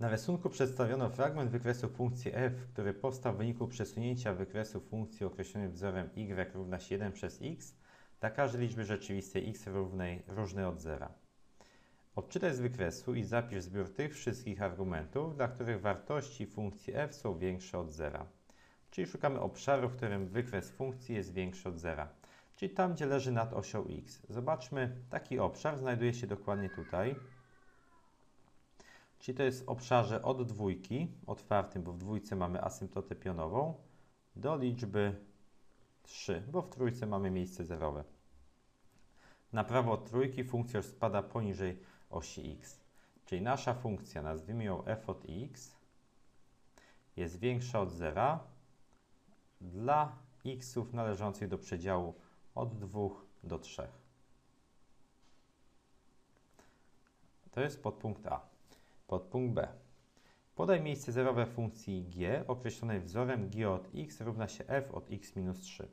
Na rysunku przedstawiono fragment wykresu funkcji f, który powstał w wyniku przesunięcia wykresu funkcji określonej wzorem y równa się 1 przez x dla każdej liczby rzeczywistej x równej różnej od zera. Odczytaj z wykresu i zapisz zbiór tych wszystkich argumentów, dla których wartości funkcji f są większe od zera. Czyli szukamy obszaru, w którym wykres funkcji jest większy od zera. Czyli tam, gdzie leży nad osią x. Zobaczmy, taki obszar znajduje się dokładnie tutaj. Czyli to jest w obszarze od dwójki, otwartym, bo w dwójce mamy asymptotę pionową, do liczby 3, bo w trójce mamy miejsce zerowe. Na prawo od trójki funkcja już spada poniżej osi x. Czyli nasza funkcja, nazwijmy ją f od x, jest większa od zera dla xów należących do przedziału od 2 do 3. To jest podpunkt A. Podpunkt B. Podaj miejsce zerowe funkcji g określonej wzorem g od x równa się f od x minus 3.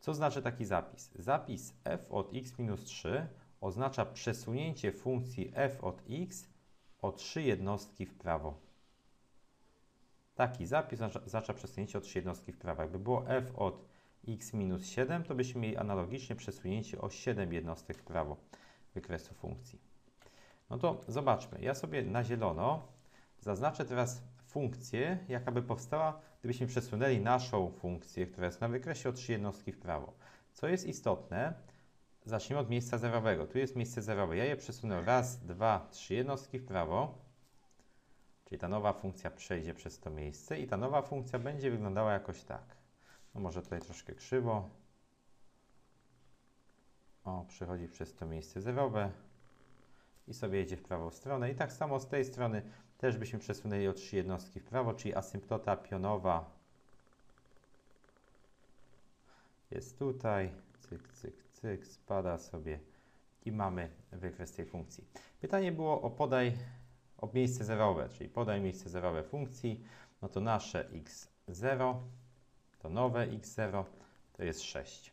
Co znaczy taki zapis? Zapis f od x minus 3 oznacza przesunięcie funkcji f od x o 3 jednostki w prawo. Taki zapis oznacza przesunięcie o 3 jednostki w prawo. Jakby było f od x minus 7, to byśmy mieli analogicznie przesunięcie o 7 jednostek w prawo wykresu funkcji. No to zobaczmy. Ja sobie na zielono zaznaczę teraz funkcję, jaka by powstała, gdybyśmy przesunęli naszą funkcję, która jest na wykresie o 3 jednostki w prawo. Co jest istotne, zacznijmy od miejsca zerowego. Tu jest miejsce zerowe. Ja je przesunę raz, dwa, trzy jednostki w prawo. Czyli ta nowa funkcja przejdzie przez to miejsce i ta nowa funkcja będzie wyglądała jakoś tak. No może tutaj troszkę krzywo. O, przechodzi przez to miejsce zerowe i sobie jedzie w prawą stronę. I tak samo z tej strony też byśmy przesunęli o 3 jednostki w prawo, czyli asymptota pionowa jest tutaj, cyk, cyk, cyk, spada sobie i mamy wykres tej funkcji. Pytanie było o podaj o miejsce zerowe, czyli podaj miejsce zerowe funkcji, no to nasze x0, to nowe x0, to jest 6.